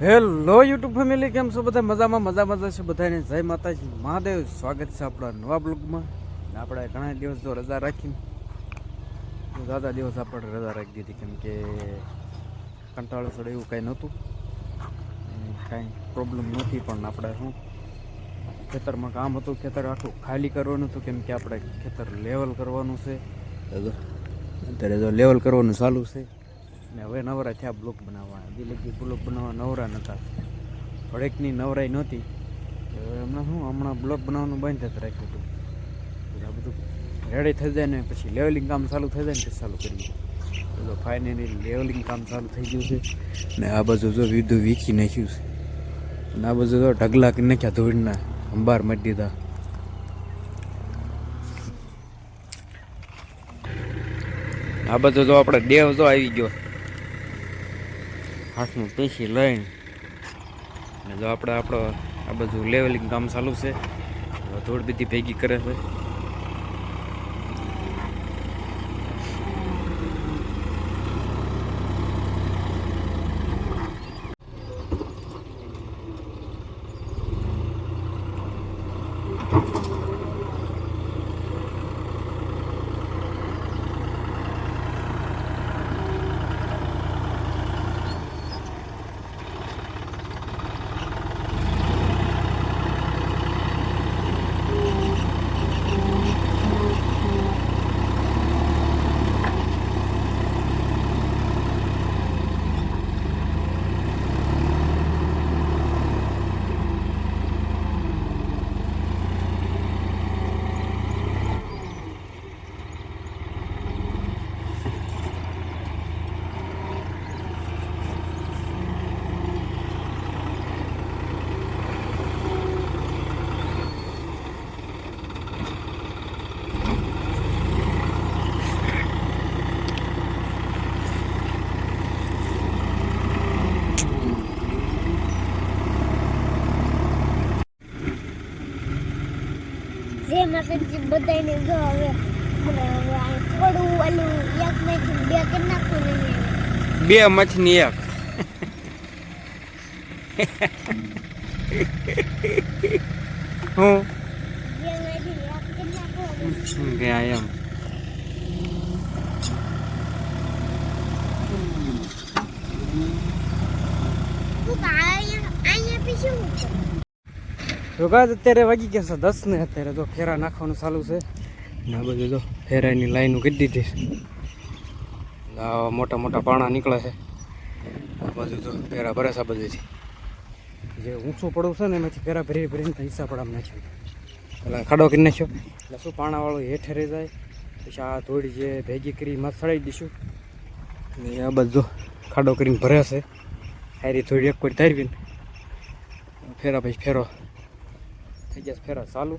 Hello YouTube family કેમ છો બધા? મજામાં મજા મજા છે બધાને જય માતાજી. મહાદેવ. સ્વાગત છે આપણા નવા બ્લોગમાં. આપણે ઘણા દિવસ જો રજા રાખીને દાદા દિવસ આપણે રજા રાખી દીધી. કેમ કે કંટાળો સડે એવું કાંઈ નહોતું. કાંઈ પ્રોબ્લેમ નથી પણ આપણે શું? ખેતરમાં કામ હતું ખેતર આખું ખાલી કરવાનું હતું. કેમ કે આપણે ખેતર લેવલ કરવાનું છે. અત્યારે જો લેવલ કરવાનું ચાલુ છે. ને હવે નવરા થયા બ્લોક બનાવવાના. લગી બ્લોક બનાવવા નવરા નહોતા હરેકની નવરાઈ નહોતી. હમણાં શું, હમણાં બ્લોક બનાવવાનું બંધ જ રાખ્યું હતું. આ બધું રેડી થઈ જાય ને પછી લેવલિંગ કામ ચાલુ થઈ જાય ને પછી ચાલુ કરીએ. તો ફાઇનલી લેવલિંગ કામ ચાલુ થઈ ગયું છે. ને આ બાજુ જો વિધુ વીખી નાખ્યું છે. અને આ બાજુ જો ઢગલા નાખ્યા ધોળના, અંબાર મટી દીધા. આ બધું તો આપણે દેવ તો આવી ગયો. હાથમાં પેશી લઈને. અને જો આપણે આપણો આ બધું લેવલિંગ કામ ચાલુ છે ધોળ બીધી ભેગી કરે છે. જે માતાજી બધાને જો હવે મને હવે આ થોડું ઓલું એક માંથી બે કરી નાખું ને બે મછની એક હું બે માંથી એક કરી નાખું કે આ એમ હું અહીંયા અહીંયા પછી શું તો ગાજ અત્યારે વાગી ગયા છે દસ ને અત્યારે તો ફેરા નાખવાનું ચાલુ છે. ને આ બધું જો ફેરાની લાઈનો કરી દીધી છે. મોટા મોટા પાણા નીકળે છે. આ બાજુ તો ફેરા ભરે છે બધેથી જે ઊંચું પડવું છે ને એમાંથી ફેરા ભરી ભરીને હિસ્સા પડામ નાખ્યો. એટલે ખાડો કરી નાખ્યો. એટલે શું પાણાવાળું હેઠે રહી જાય? પછી આ થોડી જે ભેગી કરી માં ચડાવી દઈશું. ને આ બધું ખાડો કરીને ભરે છે. હારી થોડી એક કોઈ તારવીને. ફેરા પછી ફેરો. થઈ ગયા ફેરા ચાલુ.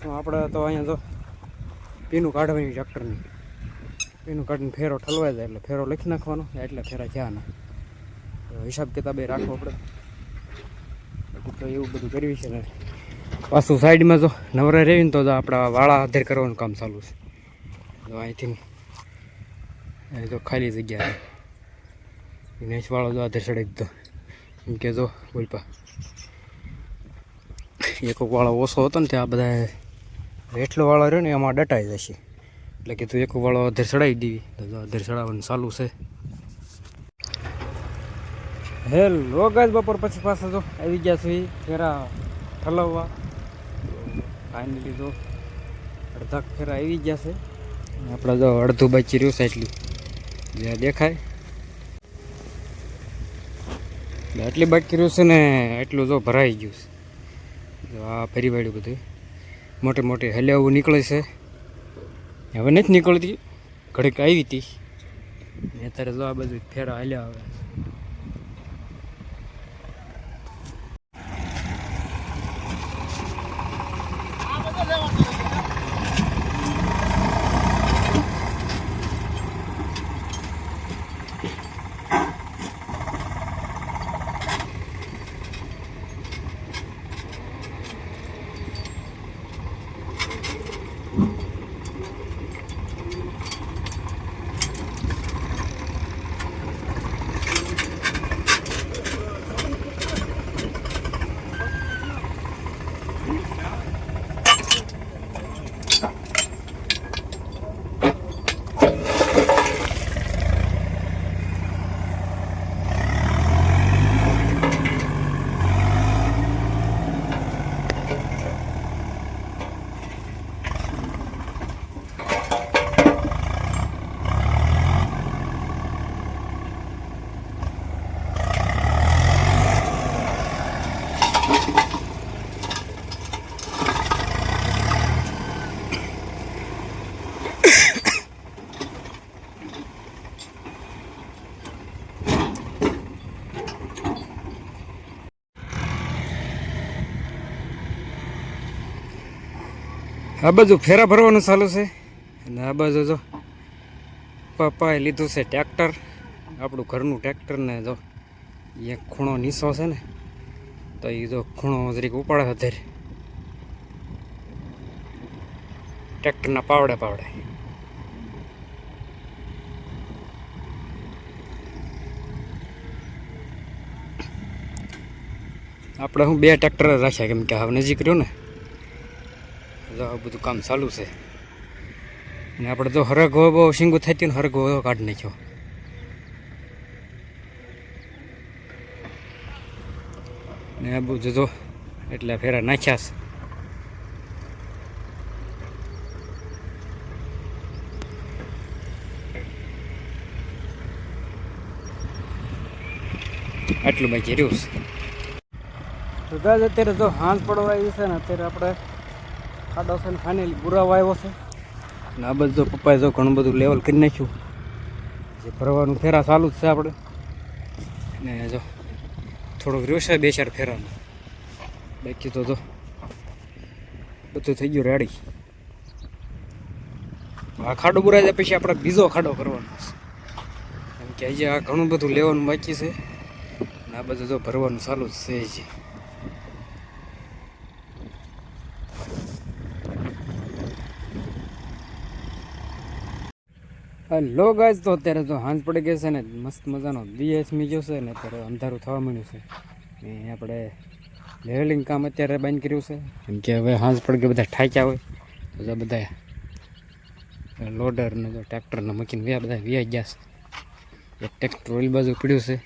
શું આપણે તો અહીંયા જો પીનું કાઢવાની ટ્રેક્ટરની પીનું કાઢીને ફેરો ઠલવાઈ જાય એટલે ફેરો લખી નાખવાનો એટલે ફેરા થયા ના હિસાબ કિતાબે રાખવો આપણે બાકી તો એવું બધું કરવી છે ને. પાછું સાઈડમાં જો નવરા રહીને તો આપણા વાળા આધેર કરવાનું કામ ચાલુ છે. તો અહીંથી અહીં તો ખાલી જગ્યા છે. દિનેશ વાળો જો આધાર ચડી દીધો એમ કે જો બોલપા. એક વાળો ઓછો હતો ને ત્યાં બધા એટલો વાળો રહ્યો ને એમાં ડટાઈ જશે. એટલે કે એક વાળો અધેર ચડાવી દેવી. તો અધેર ચડાવવાનું ચાલુ છે. હેલો ગાજ બપોર પછી પાછા જો આવી ગયા છે ફેરા ઠલવવા. ફાઇનલી જો અડધા ફેરા આવી ગયા છે. આપણે જો અડધું બાકી રહ્યું છે એટલી. જ્યાં દેખાય. એટલે આટલી બાકી રહ્યું છે ને એટલું જો ભરાઈ ગયું છે. આ ફરી વાળ્યું બધું. મોટે મોટે હલે આવું નીકળે છે. હવે નથી નીકળતી. ઘડીક આવી હતી. અત્યારે જો આ બધું ફેરા હલ્યા આવે આ બાજુ ફેરા ભરવાનું ચાલુ છે. અને આ બાજુ જો પપ્પાએ લીધું છે ટ્રેક્ટર. આપણું ઘરનું ટ્રેક્ટર ને જો એ ખૂણો નીસો છે ને, તો એ જો ખૂણો જરીક ઉપાડે અત્યારે ટ્રેક્ટરના પાવડે પાવડે. આપણે હું બે ટ્રેક્ટર રાખ્યા કેમ કે હવે નજીક રહ્યું ને. આ બધું કામ ચાલુ છે. ને આપણે તો હરગો બહુ શીંગું થતી ને હરગો કાઢી નાખ્યો. ને આ બધું જો, એટલે ફેરા નાખ્યા છે. આટલું બાકી રહ્યું છે. તો અત્યારે જો હાંસ પડવા આવી છે ને, અત્યારે આપણે ખાડો છે ને ફાઇનલી બુરાવો આવ્યો છે. ને આ બધું પપ્પાએ જો ઘણું બધું લેવલ કરી નાખ્યું. જે ભરવાનું ફેરા ચાલુ જ છે આપણે. ને જો, થોડુંક રહ્યું છે બે ચાર ફેરાનું. બાકી તો જો, બધું થઈ ગયું રેડી આ ખાડો બુરાય જાય પછી આપણે બીજો ખાડો કરવાનો છે. કેમ કે હજી આ ઘણું બધું લેવાનું બાકી છે. ને આ બધું જો ભરવાનું ચાલુ જ છે હજી. હેલો ગાઈઝ તો અત્યારે તો હાંજ પડી ગઈ છે ને મસ્ત મજાનો દિવસ મીજો છે ને અત્યારે અંધારું થવા માંડ્યું છે. ને આપણે લેવલિંગ કામ અત્યારે બંધ કર્યું છે. કેમ કે હવે હાંજ પડી ગઈ, બધા ઠાક્યા હોય. તો બધા લોડર ને જો ટ્રેક્ટરને મૂકીને વ્યા, બધા વ્યા ગયા છે. એક ટ્રેક્ટર ઓલી બાજુ પીડ્યું છે.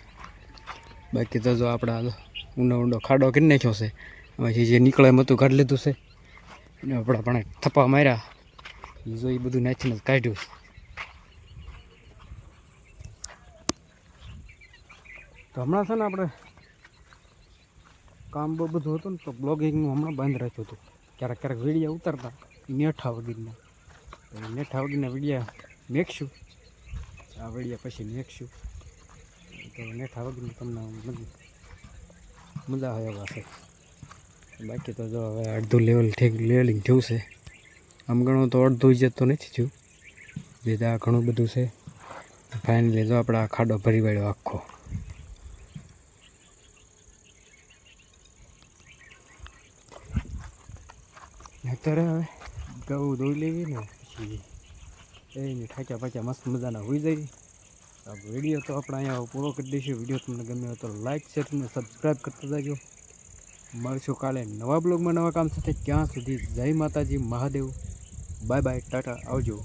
બાકી તો જો આપણા ઊંડો ઊંડો ખાડો કરી નાખ્યો છે. એમાંથી જે નીકળે એમ હતું કાઢી લીધું છે. અને આપણા પણ થપ્પા માર્યા. જો એ બધું નાખીને કાઢ્યું છે. તો હમણાં છે ને આપણે કામ બધું હતું ને તો બ્લોગિંગનું હમણાં બંધ રાખ્યું હતું. ક્યારેક ક્યારેક વિડીયા ઉતરતા, નેઠા વગરના. નેઠા વગરના વિડીયા મેકશું. આ વિડીયા પછી મેકશું. તો નેઠા વગરની તમને મજા આવે એવા છે. બાકી તો જો હવે અડધું લેવલ ઠીક લેવલિંગ થયું છે. આમ ઘણું તો અડધું જ તો નથી થયું. બીજા ઘણું બધું છે. ફાઇનલી જો આપણે આ ખાડો ભરી વાળ્યો આખો. અત્યારે હવે ઘઉં ધોઈ લેવી ને પછી એને ખાચા પાચા મસ્ત મજાના હોઈ જઈ વીડિયો તો આપણે અહીંયા પૂરો કરી દઈશું. વીડિયો તમને ગમે તો લાઈક શેર અને સબસ્ક્રાઈબ કરતા જજો. મળશું કાલે નવા બ્લોગમાં નવા કામ સાથે. ક્યાં સુધી જય માતાજી, મહાદેવ. બાય બાય ટાટા, આવજો.